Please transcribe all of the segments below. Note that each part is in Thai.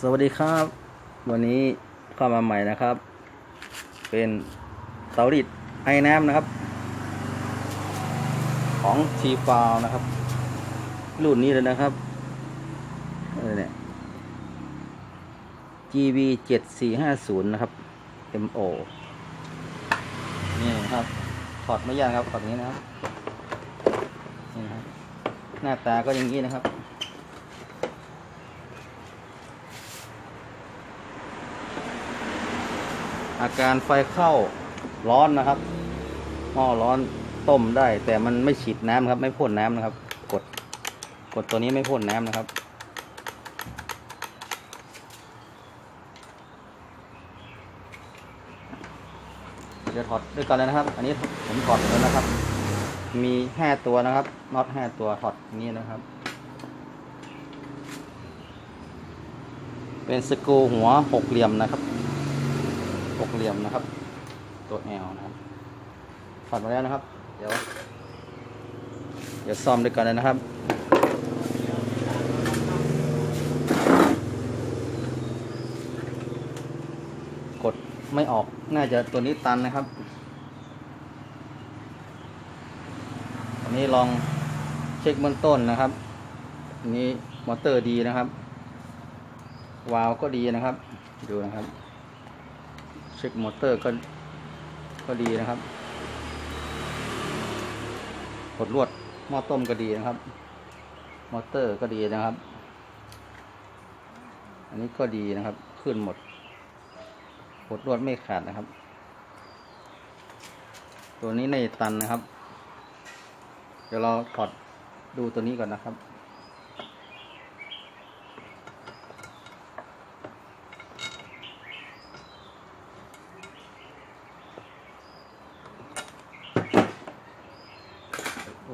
สวัสดีครับ วันนี้เข้ามาใหม่นะครับ เป็นเตารีดไอ้น้ำนะครับ ของชีฟาวนะครับ รุ่นนี้เลยนะครับเออเนี่ย GB 7450นะครับ MO นี่นะครับ ถอดไม่ยากครับถอดอย่างนี้นะครับนี่นะครับ หน้าตาก็อย่างนี้นะครับ อาการไฟเข้าร้อนนะครับหม้อร้อนต้มได้ แต่มันไม่ฉีดน้ำครับ ไม่พ่นน้ำนะครับ กดกดตัวนี้ไม่พ่นน้ำนะครับเดี๋ยวถอดด้วยกันเลยนะครับ อันนี้ผมถอดแล้วนะครับ มีห้าตัวนะครับน็อตห้าตัวถอดนี้นะครับ เป็นสกรูหัวหกเหลี่ยมนะครับ กเหลี่ยมนะครับ ตัวแอลนะครับถอดมาแล้วนะครับ เดี๋ยว เดี๋ยวซ่อมด้วยกันเลยนะครับกดไม่ออกน่าจะตัวนี้ตันนะครับอันนี้ลองเช็คเบื้องต้นนะครับอันนี้มอเตอร์ดีนะครับ วาล์วก็ดีนะครับ ดูนะครับ ช็คมอเตอร์ก็ก็ดีนะครับ กดลวดหม้อต้มก็ดีนะครับ มอเตอร์ก็ดีนะครับ อันนี้ก็ดีนะครับ ขึ้นหมด กดลวดไม่ขาดนะครับ ตัวนี้ในตันนะครับ เดี๋ยวเราถอดดูตัวนี้ก่อนนะครับ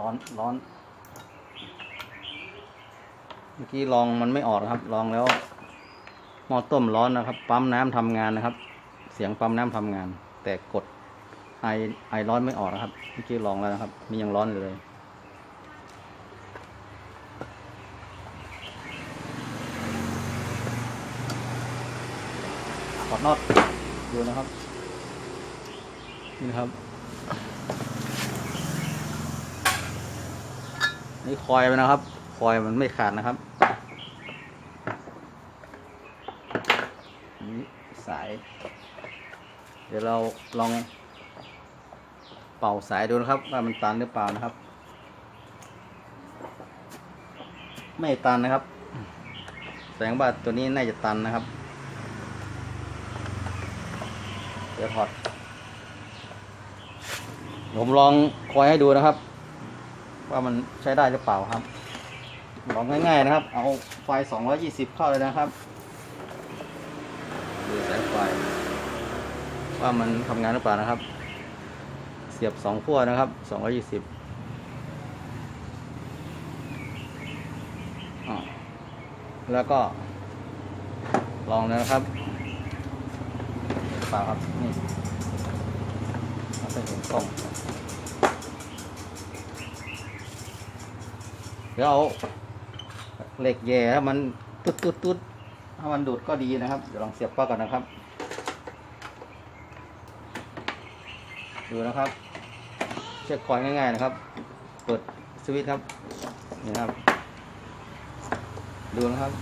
ร้อนร้อน เมื่อกี้ลองมันไม่ออกนะครับ ลองแล้วหม้อต้มร้อนนะครับ ปั๊มน้ำทำงานนะครับ เสียงปั๊มน้ำทำงาน แต่กดไอไอร้อนไม่ออกนะครับ เมื่อกี้ลองแล้วนะครับ มียังร้อนอยู่เลยถอดน็อตดูนะครับ นี่นะครับ นี่คอยไปนะครับ คอยมันไม่ขาดนะครับนี่สาย เดี๋ยวเราลองเป่าสายดูนะครับ ว่ามันตันหรือเปล่านะครับ ไม่ตันนะครับแสดงว่าตัวนี้น่าจะตันนะครับ เดี๋ยวถอดผมลองคอยให้ดูนะครับ ว่ามันใช้ได้หรือเปล่าครับลองง่ายๆนะครับ เอาไฟ 220 เข้าเลยนะครับดูสายไฟ ว่ามันทำงานหรือเปล่านะครับ เสียบสองขั้วนะครับ 220แล้วก็ ลองนะครับเห็นหรือเปล่าครับ นี่เราจะเห็นกล้อง เดี๋ยวเอาเหล็กแย่ถ้ามันตุ๊ดตุ๊ดตุ๊ดถ้ามันดูดก็ดีนะครับ เดี๋ยวลองเสียบปลั๊กก่อนนะครับ ดูนะครับ เช็คคอยง่ายๆนะครับ เปิดสวิตช์ครับ นี่ครับ ดูนะครับ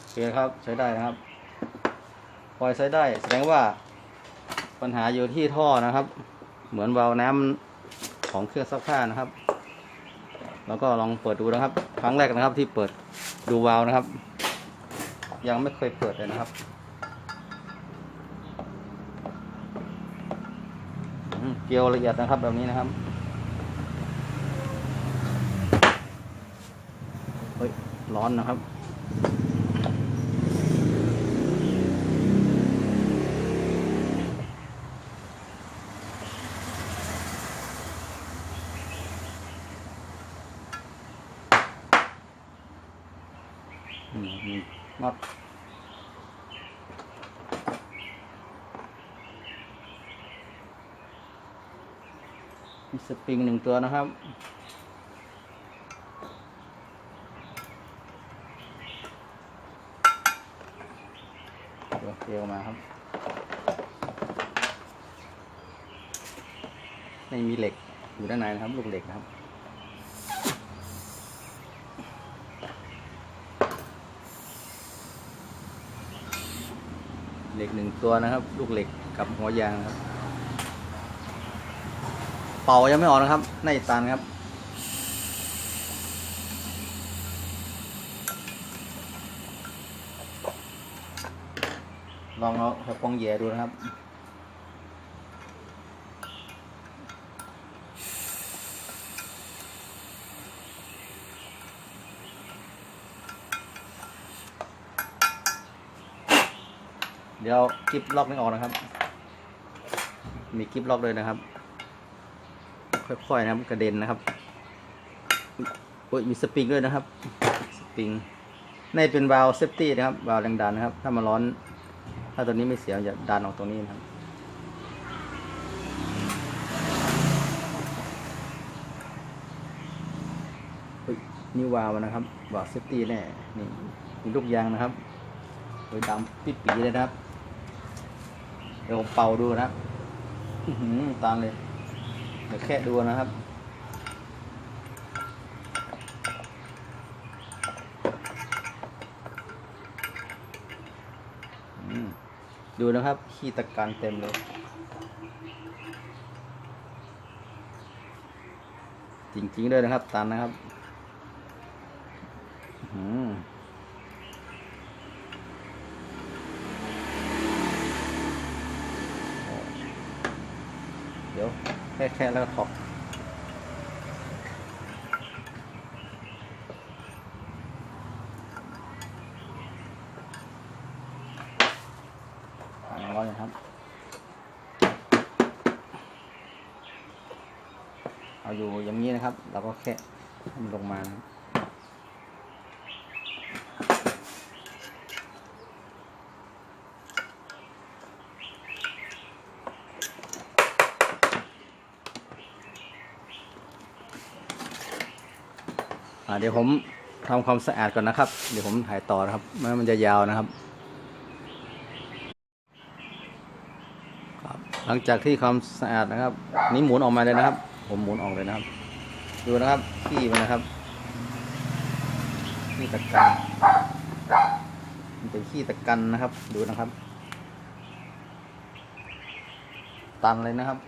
โอเคครับใช้ได้นะครับคอยใช้ได้ แสดงว่า ปัญหาอยู่ที่ท่อนะครับ เหมือนวาล์วน้ำของเครื่องซักผ้านะครับ แล้วก็ลองเปิดดูนะครับ ครั้งแรกนะครับที่เปิดดูวาล์วนะครับ ยังไม่เคยเปิดเลยนะครับเกลียวละเอียดนะครับแบบนี้นะครับเฮ้ยร้อนนะครับ อืมมี น็อตมีสปริงหนึ่งตัวนะครับตัวเกลียวมาครับ ไม่มีเหล็กอยู่ด้านในนะครับ ลูกเหล็กนะครับ เหล็กหนึ่งตัวนะครับ ลูกเหล็กกับหัวยางครับ เป่ายังไม่ออกนะครับในตันครับ ลองเอากระปองแย่ดูนะครับ เดี๋ยวกิฟล็อกนี่ออกนะครับ มีกิฟล็อกเลยนะครับ ค่อยๆนะครับกระเด็นนะครับโอ้ยมีสปริงด้วยนะครับ สปริงในเป็นวาล์วเซฟตี้นะครับวาล์วแรงดันนะครับ ถ้ามาร้อน ถ้าตัวนี้ไม่เสียจะดันออกตรงนี้นะครับเฮ้ยนี่วาล์วนะครับวาล์วเซฟตี้แน่นี่มีลูกยางนะครับโดยดำปิดปีเลยนะครับ เดี๋ยวผมเป่าดูนะตามเลย เดี๋ยวแค่ดูนะครับ ดูนะครับ ขี้ตะการเต็มเลยจริงๆด้วยนะครับ ตันนะครับ อื้อหือโอ้เดี๋ยว แค่แล้วก็ถอกสามร้อยนะครับ เอาอยู่อย่างนี้นะครับ เราก็แค่ลงมานะครับ เดี๋ยวผมทำความสะอาดก่อนนะครับ เดี๋ยวผมถ่ายต่อนะครับไม่มันจะยาวนะครับครับ หลังจากที่ความสะอาดนะครับ นี่หมุนออกมาเลยนะครับ ผมหมุนออกเลยนะครับ ดูนะครับขี้มันนะครับขี้ตะกันมันเป็นขี้ตะกันนะครับ ดูนะครับ ตันเลยนะครับ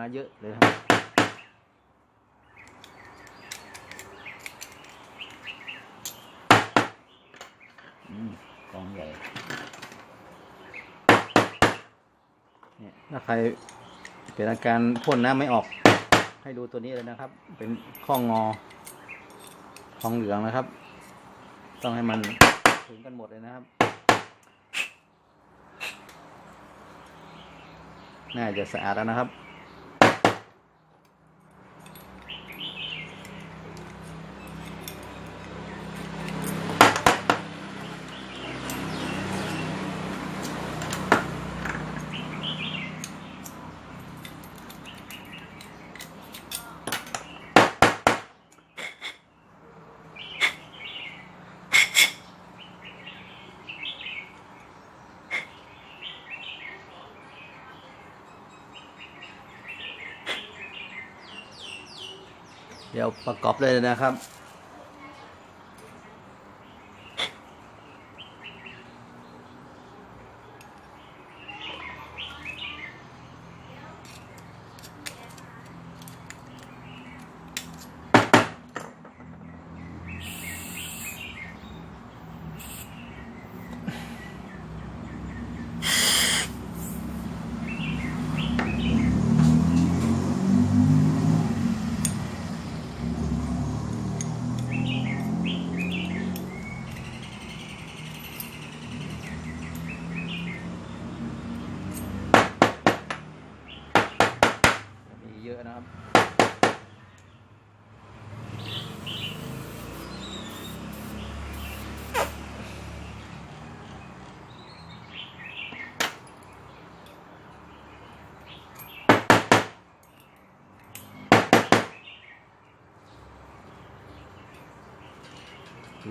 มาเยอะเลยครับกองใหญ่เนี่ยถ้าใครเป็นอาการพ่นน้ำไม่ออก ให้ดูตัวนี้เลยนะครับ เป็นข้องงอทองเหลืองนะครับ ต้องให้มันถึงกันหมดเลยนะครับ น่าจะสะอาดแล้วนะครับ ดี๋ยวประกอบเลยนะครับ น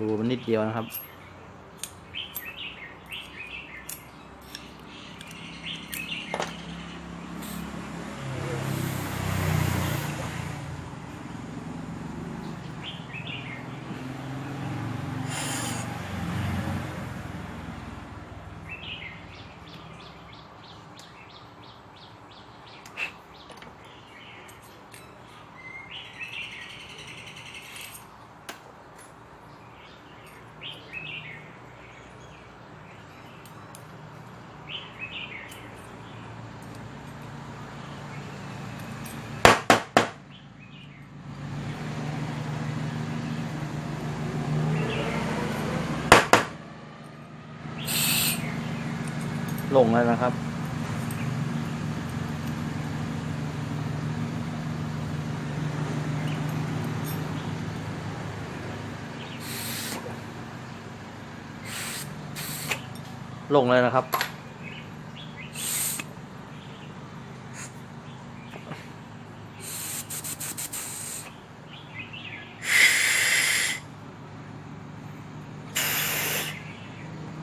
รูมันนิดเดียวนะครับ ลงแล้วนะครับ ลงเลยนะครับ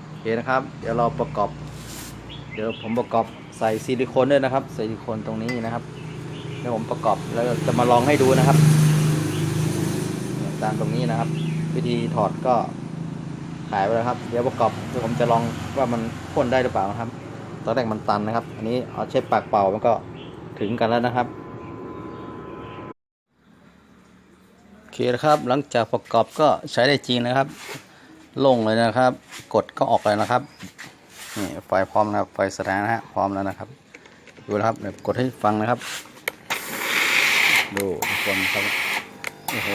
โอเคนะครับ เดี๋ยวเราประกอบ เดี๋ยวผมประกอบใส่ซิลิโคนด้วยนะครับใส่ซิลิโคนตรงนี้นะครับเดี๋ยวผมประกอบแล้วจะมาลองให้ดูนะครับตามตรงนี้นะครับ วิธีถอดก็ขายไปแล้วครับเดี๋ยวประกอบเดี๋ยวผมจะลองว่ามันพ่นได้หรือเปล่านะครับ ตอนแรกมันตันนะครับ อันนี้เอาใช้ปากเป่ามันก็ถึงกันแล้วนะครับโอเคนะครับหลังจากประกอบก็ใช้ได้จริงนะครับ ลงเลยนะครับ กดก็ออกเลยนะครับ นี่ไฟพร้อมนะครับ ไฟแสดงนะฮะพร้อมแล้วนะครับ ดูนะครับเดี๋ยวกดให้ฟังนะครับ ดูทุกคนครับโอ้โห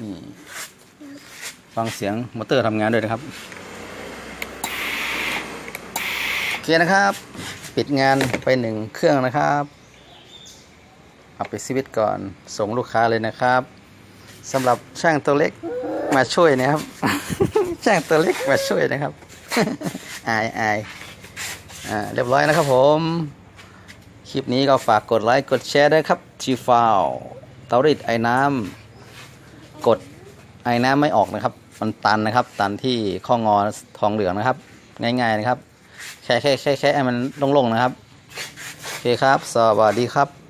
นี่ฟังเสียงมอเตอร์ทำงานด้วยนะครับโอเคนะครับ ปิดงานไปหนึ่งเครื่องนะครับเอาไปสวิตก่อนส่งลูกค้าเลยนะครับสำหรับช่างตัวเล็ก มาช่วยนะครับ ช่างตัวเล็กมาช่วยนะครับ อายอายอ่าเรียบร้อยนะครับผม คลิปนี้ก็ฝากกดไลค์กดแชร์ด้วยครับชีฟาวเตารีดไอ้น้ำกดไอ้น้ำไม่ออกนะครับ มันตันนะครับ ตันที่ข้องอทองเหลืองนะครับ ง่ายๆนะครับ แค่แค่แค่แค่ให้มันโล่งๆนะครับ โอเคครับ สวัสดีครับ